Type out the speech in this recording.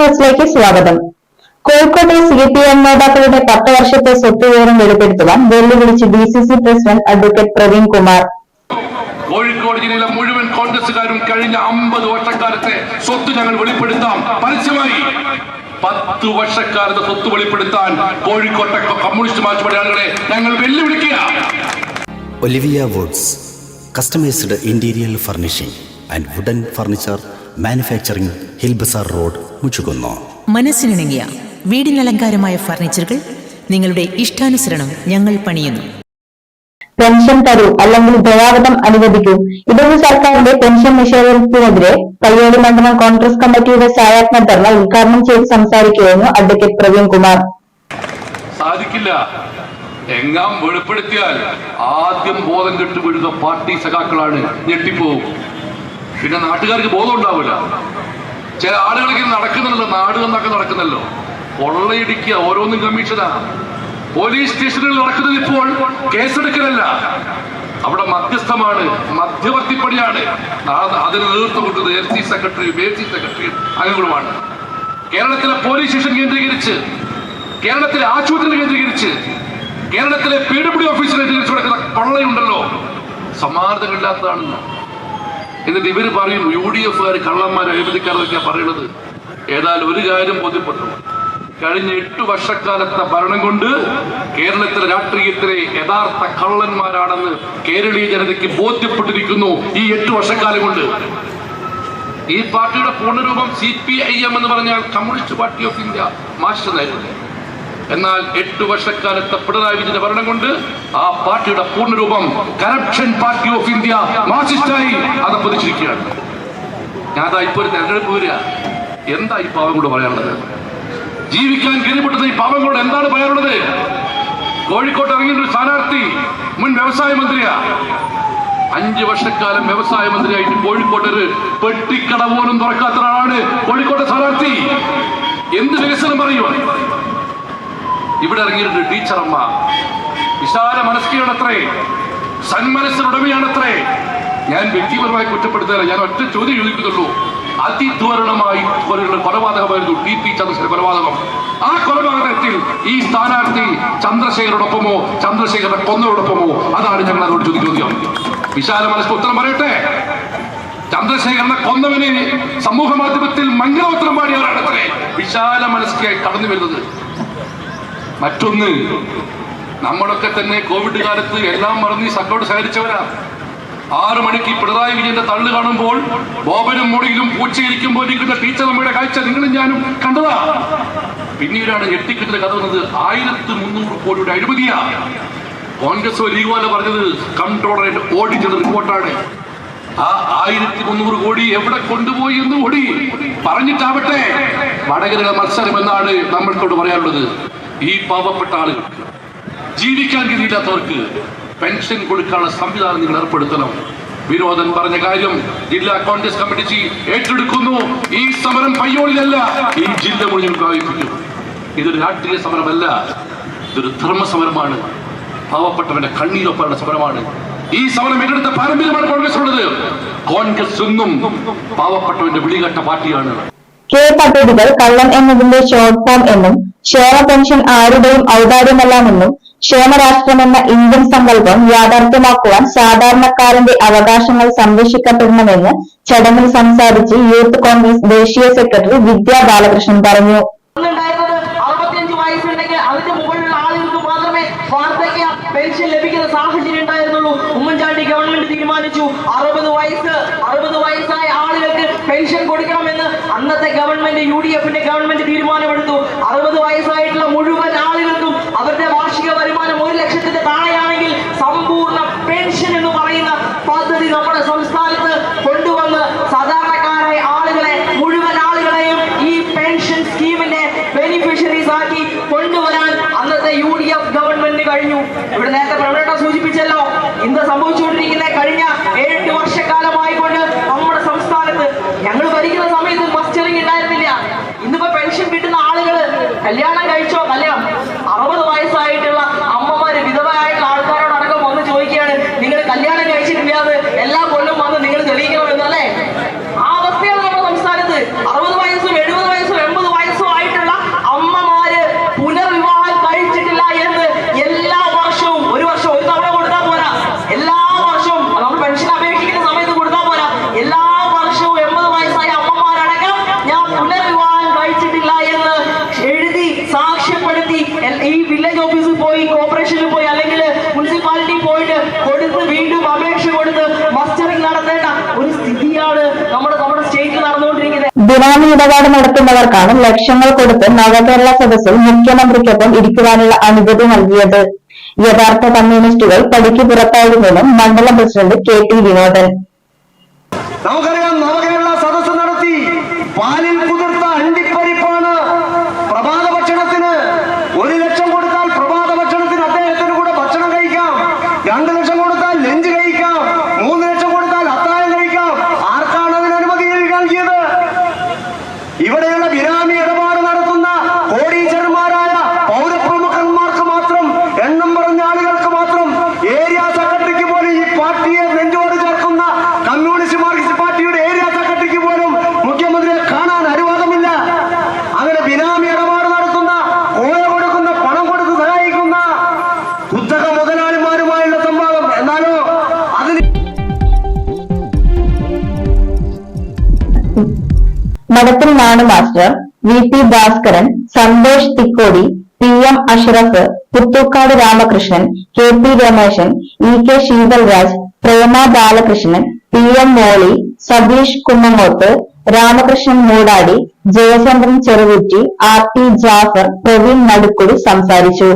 ന്യൂസിലേക്ക് സ്വാഗതം. കോഴിക്കോട്ടെ സി പി എം നേതാക്കളുടെ പത്ത് വർഷത്തെ സ്വത്ത് വിവരം വെളിപ്പെടുത്തുവാൻ വെല്ലുവിളിച്ച് D C C president advocate Praveen Kumar. Kozhikode ജില്ലയിലെ മുഴുവൻ കോൺഗ്രസുകാരും കഴിഞ്ഞ അമ്പത് വർഷക്കാലത്തെ സ്വത്ത് ഞങ്ങൾ വെളിപ്പെടുത്താം. പരസ്യമായി പത്ത് വർഷക്കാലത്തെ സ്വത്ത് വെളിപ്പെടുത്താൻ കോഴിക്കോട്ടെ കമ്മ്യൂണിസ്റ്റ് മാർച്ച് പടയാളികളെ ഞങ്ങൾ വെല്ലുവിളിക്കുക. Olivia Woods customized interior furnishing and wooden furniture manufacturing Hilbazar road Muchukunnu മനസ്സിനിണങ്ങിയ വീടിനലങ്കാരമായ ഫർണിച്ചറുകൾ നിങ്ങളുടെ ഇഷ്ടാനുസരണം ഞങ്ങൾ പണിയുന്നു. പെൻഷൻ തരൂ അല്ലെങ്കിൽ ദയാവധം അനുവദിക്കൂ. ഇടതു സർക്കാരിന്റെ പെൻഷൻ നിഷേധത്തിനെതിരെ പയ്യോളി മണ്ഡലം കോൺഗ്രസ് കമ്മിറ്റിയുടെ സായാത്മ ധർണ ഉദ്ഘാടനം ചെയ്ത് സംസാരിക്കുകയായിരുന്നു അഡ്വക്കേറ്റ് പ്രവീൺ കുമാർ. സാധിക്കില്ല. എങ്ങാം വെളിപ്പെടുത്തിയാൽ ആദ്യം ബോധം കെട്ട് വീഴുന്ന പാർട്ടി സഖാക്കളാണ് ഞെട്ടിപ്പോവും. പിന്നെ നാട്ടുകാർക്ക് ബോധം ഉണ്ടാവില്ല. ചില ആളുകളൊക്കെ നടക്കുന്നുണ്ടല്ലോ നാട് എന്നൊക്കെ നടക്കുന്നല്ലോ കൊള്ളയിടിക്കുക ഓരോന്നും കമ്മീഷനാ. പോലീസ് സ്റ്റേഷനിൽ നടക്കുന്നത് ഇപ്പോൾ കേസെടുക്കലല്ല. അവിടെ മധ്യസ്ഥമാണ് മധ്യവർത്തിപ്പണിയാണ്. അതിന് നേതൃത്വം കൊടുക്കുന്നത് എൽ സി സെക്രട്ടറിയും എ സി സെക്രട്ടറിയും അംഗങ്ങളുമാണ് കേരളത്തിലെ പോലീസ് സ്റ്റേഷൻ കേന്ദ്രീകരിച്ച് കേരളത്തിലെ ആശുപത്രികൾ കേന്ദ്രീകരിച്ച് കേരളത്തിലെ പി ഡബ്ല്യു ഓഫീസിൽ കേന്ദ്രീകരിച്ച് നടക്കുന്ന കൊള്ളയുണ്ടല്ലോ സമാനതകളില്ലാത്തതാണെന്ന് എന്നിട്ട് ഇവർ പറയും യു ഡി എഫുകാർ കള്ളന്മാർ അഴിമതിക്കാരൊക്കെയാ പറയുന്നത്. ഏതായാലും ഒരു കാര്യം ബോധ്യപ്പെട്ടു. കഴിഞ്ഞ എട്ടു വർഷക്കാലത്തെ ഭരണം കൊണ്ട് കേരളത്തിലെ രാഷ്ട്രീയത്തിലെ യഥാർത്ഥ കള്ളന്മാരാണെന്ന് കേരളീയ ജനതയ്ക്ക് ബോധ്യപ്പെട്ടിരിക്കുന്നു ഈ എട്ടു വർഷക്കാലം കൊണ്ട്. ഈ പാർട്ടിയുടെ പൂർണരൂപം സി പി ഐ എം എന്ന് പറഞ്ഞാൽ communist party of India master എന്നായിരുന്നു എന്നാൽ എട്ട് വർഷക്കാലത്തെ പിണറായി വിജയന്റെ ഭരണം കൊണ്ട് ആ പാർട്ടിയുടെ പൂർണരൂപം കറപ്ഷൻ പാർട്ടി ഓഫ് ഇന്ത്യ മാർക്സിസ്റ്റായി അത് പതിച്ചിരിക്കുകയാണ്. ഞാൻ അതാ ഇപ്പൊ ഒരു തെരഞ്ഞെടുപ്പ് വരിക. എന്താ ഈ പാവം കൂടെ പറയാനുള്ളത്? ജീവിക്കാൻ ഗതിപ്പെട്ടുന്ന ഈ പാവങ്ങളോട് എന്താണ് പറയാനുള്ളത്? കോഴിക്കോട്ട് ഇറങ്ങിയ ഒരു സ്ഥാനാർത്ഥി മുൻ വ്യവസായ മന്ത്രിയാ. അഞ്ച് വർഷക്കാലം വ്യവസായ മന്ത്രിയായിട്ട് കോഴിക്കോട്ട് ഒരു പെട്ടിക്കട പോലും തുറക്കാത്ത ഒരാളാണ് കോഴിക്കോട്ടെ സ്ഥാനാർത്ഥി. എന്ത് വികസനം പറയും ഇവിടെ ഇറങ്ങിയിട്ടുണ്ട് ടീച്ചറമ്മ വിശാല മനസ്കിയാണത്രേ സന്മനസ്സിനുടമയാണത്രേ. ഞാൻ വ്യക്തിപരമായി കുറ്റപ്പെടുത്തുകയല്ല ഞാൻ ഒറ്റ ചോദ്യം ചോദിക്കുന്നുള്ളൂ. അതിദ്വരണമായി കൊലപാതകമായിരുന്നു ടി. പി ചന്ദ്രശേഖര കൊലപാതകം. ആ കൊലപാതകത്തിൽ ഈ സ്ഥാനാർത്ഥി ചന്ദ്രശേഖരോടൊപ്പമോ ചന്ദ്രശേഖരന്റെ കൊന്നോടൊപ്പമോ അതാണ് ഞങ്ങൾ അതോട് ചോദിക്കുന്ന ചോദ്യം. വിശാല മനസ്സ് ഉത്തരം പറയട്ടെ? ചന്ദ്രശേഖരനെ കൊന്നവന് സമൂഹ മാധ്യമത്തിൽ മംഗളോത്തരം പാടിയവരാണത്രേ. വിശാല മനസ്സിലായി കടന്നു വരുന്നത് മറ്റൊന്ന് നമ്മളൊക്കെ തന്നെ കോവിഡ് കാലത്ത് എല്ലാം മറന്ന് സക്കോട് സഹരിച്ചവരാ ആറു മണിക്ക് പിണറായി വിജയന്റെ തള്ളു കാണുമ്പോൾ ബോബനും മുടിയിലും പൂച്ചയിരിക്കുമ്പോൾ ഇരിക്കുന്ന ടീച്ചർ നമ്മുടെ കാഴ്ച നിങ്ങളും ഞാനും കണ്ടതാ. പിന്നീടാണ് ഞെട്ടിക്കിട്ടുന്ന കഥ വന്നത് ആയിരത്തി മുന്നൂറ് കോടിയുടെ അഴിമതിയാ. കോൺഗ്രസ് ലീഗോല പറഞ്ഞത് കൺട്രോളറേറ്റ് ഓടിച്ചത് റിപ്പോർട്ടാണ് ആ ആയിരത്തി മുന്നൂറ് കോടി എവിടെ കൊണ്ടുപോയി എന്ന് ഓടി. പറഞ്ഞിട്ടാവട്ടെ. വടകരയുടെ മത്സരം എന്നാണ് നമ്മൾക്കോട് പറയാനുള്ളത്. ഈ പാവപ്പെട്ട ആളുകൾക്ക് ജീവിക്കാൻ കഴിയില്ലാത്തവർക്ക് പെൻഷൻ കൊടുക്കാനുള്ള സംവിധാനം നിങ്ങൾ ഏർപ്പെടുത്തണം. വിനോദൻ പറഞ്ഞ കാര്യം ജില്ലാ കോൺഗ്രസ് കമ്മിറ്റി ഏറ്റെടുക്കുന്നു. ഈ സമരം പയ്യോളിലല്ല ഈ ജില്ല മുഴുവൻ വ്യാപിപ്പിക്കും ഇതൊരു രാഷ്ട്രീയ സമരമല്ല ഇതൊരു ധർമ്മ സമരമാണ്. പാവപ്പെട്ടവന്റെ കണ്ണീരൊപ്പമുള്ള സമരമാണ്. ഈ സമരം ഏറ്റെടുത്ത പാരമ്പര്യമാണ് കോൺഗ്രസ് ഉള്ളത്. കോൺഗ്രസ് എന്നും പാവപ്പെട്ടവന്റെ വിളികെട്ട പാർട്ടിയാണ്. കെ പദ്ധതികൾ കള്ളൻ എന്നതിന്റെ ഷോർട്ട് ഫോം എന്നും ക്ഷേമ പെൻഷൻ ആരുടെയും ഔദാര്യമല്ലാമെന്നും ക്ഷേമരാഷ്ട്രമെന്ന ഇന്ത്യൻ സങ്കല്പം യാഥാർത്ഥ്യമാക്കുവാൻ സാധാരണക്കാരന്റെ അവകാശങ്ങൾ സംരക്ഷിക്കപ്പെടണമെന്ന് ചടങ്ങിൽ സംസാരിച്ച് യൂത്ത് കോൺഗ്രസ് ദേശീയ സെക്രട്ടറി വിദ്യാ ബാലകൃഷ്ണൻ പറഞ്ഞു. ഉമ്മൻചാണ്ടി ഗവൺമെന്റ് തീരുമാനിച്ചു. അറുപത് വയസ്സ് അറുപത് വയസ്സായ ആളുകൾക്ക് പെൻഷൻ കൊടുക്കണമെന്ന് അന്നത്തെ ഗവൺമെന്റ് യു ഡി എഫിന്റെ ഗവൺമെന്റ് തീരുമാനമെടുത്തു. അറുപത് വയസ്സായിട്ടുള്ള മുഴുവൻ വില്ലേജ് ഓഫീസിൽ പോയി കോർപ്പറേഷനിൽ പോയി അല്ലെങ്കിൽ മുനിസിപ്പാലിറ്റി പോയിട്ട് കൊടുത്ത് വീണ്ടും അപേക്ഷ കൊടുത്ത് മസ്റ്ററിംഗ് നടത്തേണ്ട ഒരു സ്ഥിതിയാണ് നമ്മുടെ നമ്മുടെ സ്റ്റേറ്റിൽ നടന്നുകൊണ്ടിരിക്കുന്നത്. ദിനാമി ഇടപാട് നടത്തുന്നവർക്കാണ് ലക്ഷങ്ങൾ കൊടുത്ത് നവകേരള സദസ്സിൽ മുഖ്യമന്ത്രിക്കൊപ്പം ഇരിക്കുവാനുള്ള അനുമതി നൽകിയത്. യഥാർത്ഥ കമ്മ്യൂണിസ്റ്റുകൾ പടിക്ക് പുറത്തായിരുന്നെന്നും മണ്ഡലം പ്രസിഡന്റ് കെ ടി വിനോദൻ. നമുക്ക് Madathil Nanu master V P Bhaskaran Santhosh Thikkodi P M Ashraf Puthukkad Ramakrishnan K P Rameshan E K Sheethalraj Prema Balakrishnan P M Moly Satheesh Kunnangottu Ramakrishnan Moodadi Jayachandran Cherukutti R T Jaffar Praveen Nadukkudi സംസാരിച്ചു.